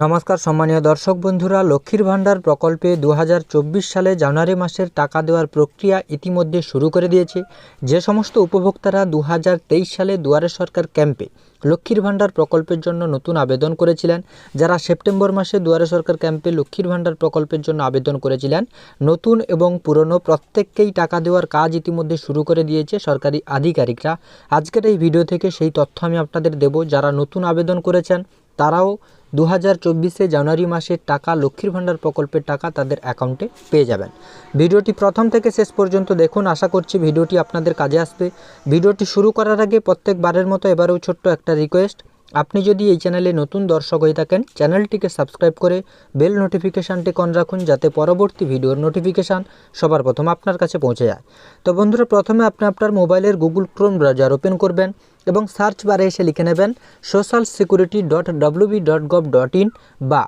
নমস্কার, সম্মানীয় দর্শক বন্ধুরা, লক্ষ্মীর ভাণ্ডার প্রকল্পে দু হাজার চব্বিশ সালে জানুয়ারি মাসের টাকা দেওয়ার প্রক্রিয়া ইতিমধ্যে শুরু করে দিয়েছে। যে সমস্ত উপভোক্তারা দু হাজার তেইশ সালে দুয়ারে সরকার ক্যাম্পে লক্ষ্মীর ভাণ্ডার প্রকল্পের জন্য নতুন আবেদন করেছিলেন, যারা সেপ্টেম্বর মাসে দুয়ারে সরকার ক্যাম্পে লক্ষ্মীর ভাণ্ডার প্রকল্পের জন্য আবেদন করেছিলেন, নতুন এবং পুরনো প্রত্যেককেই টাকা দেওয়ার কাজ ইতিমধ্যে শুরু করে দিয়েছে সরকারি আধিকারিকরা। আজকের এই ভিডিও থেকে সেই তথ্য আমি আপনাদের দেব, যারা নতুন আবেদন করেছেন, তারাও দু হাজার চব্বিশে জানুয়ারি মাসের টাকা লক্ষ্মীর ভাণ্ডার প্রকল্পের টাকা তাদের অ্যাকাউন্টে পেয়ে যাবেন। ভিডিওটি প্রথম থেকে শেষ পর্যন্ত দেখুন। আশা করছি ভিডিওটি আপনাদের কাজে আসবে। ভিডিওটি শুরু করার আগে প্রত্যেকবারের মতো এবারেও ছোট্ট একটা রিকোয়েস্ট। আপনি যদি এই চ্যানেলে নতুন দর্শক হয়ে থাকেন, চ্যানেলটিকে সাবস্ক্রাইব করে বেল নোটিফিকেশানটি অন রাখুন যাতে পরবর্তী ভিডিওর নোটিফিকেশান সবার প্রথম আপনার কাছে পৌঁছে যায়। তো বন্ধুরা, প্রথমে আপনি আপনার মোবাইলের গুগল ক্রোম ব্রাউজার ওপেন করবেন এবং সার্চ বারে এসে লিখে নেবেন social security dot WB dot gov dot in বা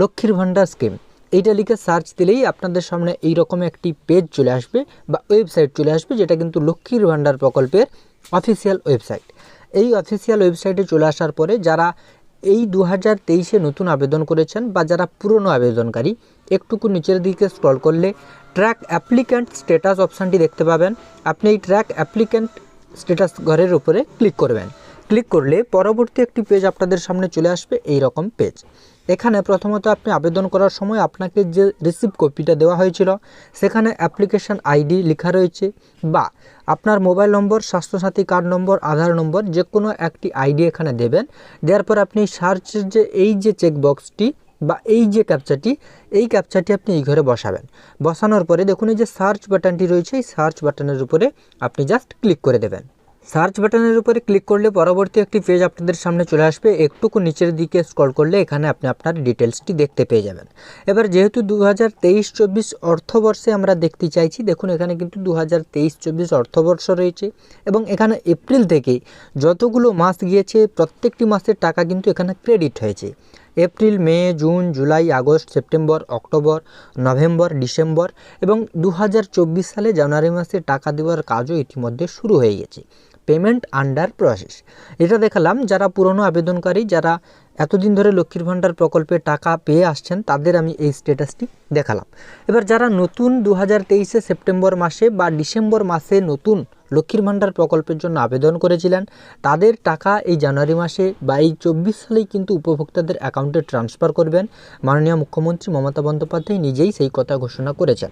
লক্ষ্মীর ভাণ্ডার স্কিম। এইটা লিখে সার্চ দিলেই আপনাদের সামনে এই রকম একটি পেজ চলে আসবে বা ওয়েবসাইট চলে আসবে, যেটা কিন্তু লক্ষ্মীর ভাণ্ডার প্রকল্পের অফিসিয়াল ওয়েবসাইট এই অফিসিয়াল ওয়েবসাইটে চলে আসার পরে যারা এই দু হাজার তেইশে নতুন আবেদন করেছেন বা যারা পুরনো আবেদনকারী, একটুকু নিচের দিকে স্ক্রল করলে ট্র্যাক অ্যাপ্লিক্যান্ট স্ট্যাটাস অপশানটি দেখতে পাবেন। আপনি এই ট্র্যাক অ্যাপ্লিক্যান্ট স্ট্যাটাস ঘরের উপরে ক্লিক করবেন। ক্লিক করলে পরবর্তী একটি পেজ আপনাদের সামনে চলে আসবে এই রকম পেজ এখানে প্রথমত আপনি আবেদন করার সময় আপনাকে যে রিসিভ কপিটা দেওয়া হয়েছিল, সেখানে অ্যাপ্লিকেশান আইডি লেখা রয়েছে বা আপনার mobile number Swasthyasathi card number Aadhaar number যে কোনো একটি আইডি এখানে দেবেন। দেওয়ার পর আপনি সার্চের যে এই যে চেকবক্সটি বা এই যে ক্যাপচাটি এই ক্যাপচাটি আপনি এই ঘরে বসাবেন। বসানোর পরে দেখুন এই যে সার্চ বাটনটি রয়েছে, এই সার্চ বাটনের উপরে আপনি জাস্ট ক্লিক করে দেবেন। সার্চ বাটনের উপরে ক্লিক করলে পরবর্তী একটি পেজ আপনাদের সামনে চলে আসবে। একটুকু নিচের দিকে স্ক্রল করলে এখানে আপনি আপনার ডিটেলসটি দেখতে পেয়ে যাবেন। এবার যেহেতু দু হাজার তেইশ চব্বিশ অর্থবর্ষে আমরা দেখতে চাইছি, দেখুন এখানে কিন্তু দু হাজার তেইশ চব্বিশ অর্থবর্ষ রয়েছে এবং এখানে এপ্রিল থেকে যতগুলো মাস গিয়েছে, প্রত্যেকটি মাসের টাকা কিন্তু এখানে ক্রেডিট হয়েছে। April, May, June, July, August, September, October, November, December এবং দু হাজার চব্বিশ সালে জানুয়ারি মাসে টাকা দেওয়ার কাজও ইতিমধ্যে শুরু হয়ে গেছে। পেমেন্ট আন্ডার প্রসেস এটা দেখালাম যারা পুরনো আবেদনকারী যারা এতদিন ধরে লক্ষ্মীর ভাণ্ডার প্রকল্পে টাকা পেয়ে আসছেন, তাদের আমি এই স্ট্যাটাসটি দেখালাম। এবার যারা নতুন দু হাজার সেপ্টেম্বর মাসে বা ডিসেম্বর মাসে নতুন লক্ষ্মীর ভাণ্ডার প্রকল্পের জন্য আবেদন করেছিলেন, তাদের টাকা এই জানুয়ারি মাসে বা এই চব্বিশ সালেই কিন্তু উপভোক্তাদের অ্যাকাউন্টে ট্রান্সফার করবেন। মাননীয় মুখ্যমন্ত্রী মমতা বন্দ্যোপাধ্যায় নিজেই সেই কথা ঘোষণা করেছেন।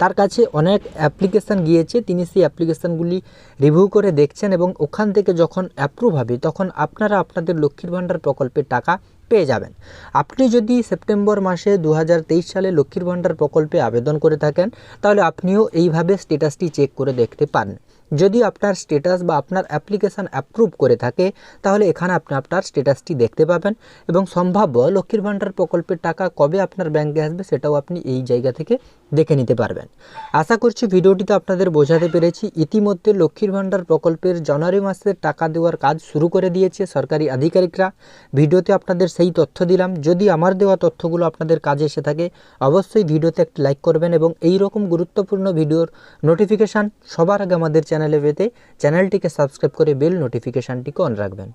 তার কাছে অনেক অ্যাপ্লিকেশান গিয়েছে, তিনি সেই অ্যাপ্লিকেশানগুলি রিভিউ করে দেখছেন এবং ওখান থেকে যখন অ্যাপ্রুভ হবে, তখন আপনারা আপনাদের লক্ষ্মীর ভাণ্ডার প্রকল্পের টাকা tá? পেয়ে যাবেন। আপনি যদি সেপ্টেম্বর মাসে দু হাজার তেইশ সালে লক্ষ্মীর ভাণ্ডার প্রকল্পে আবেদন করে থাকেন, তাহলে আপনিও এইভাবে স্টেটাসটি চেক করে দেখতে পান যদি আপনার স্টেটাস বা আপনার অ্যাপ্লিকেশান অ্যাপ্রুভ করে থাকে, তাহলে এখানে আপনি আপনার স্টেটাসটি দেখতে পাবেন এবং সম্ভাব্য লক্ষ্মীর ভাণ্ডার প্রকল্পের টাকা কবে আপনার ব্যাঙ্কে আসবে সেটাও আপনি এই জায়গা থেকে দেখে নিতে পারবেন। আশা করছি ভিডিওটিতে আপনাদের বোঝাতে পেরেছি। ইতিমধ্যে লক্ষ্মীর ভাণ্ডার প্রকল্পের জানুয়ারি মাসের টাকা দেওয়ার কাজ শুরু করে দিয়েছে সরকারি আধিকারিকরা। ভিডিওতে আপনাদের সেই তথ্য দিলাম। যদি আমার দেওয়া তথ্যগুলো আপনাদের কাজে এসে থাকে, অবশ্যই ভিডিওতে একটি লাইক করবেন এবং এই রকম গুরুত্বপূর্ণ ভিডিওর নোটিফিকেশান সবার আগে আমাদের চ্যানেলে পেতে চ্যানেলটিকে সাবস্ক্রাইব করে বেল নোটিফিকেশানটিকে অন রাখবেন।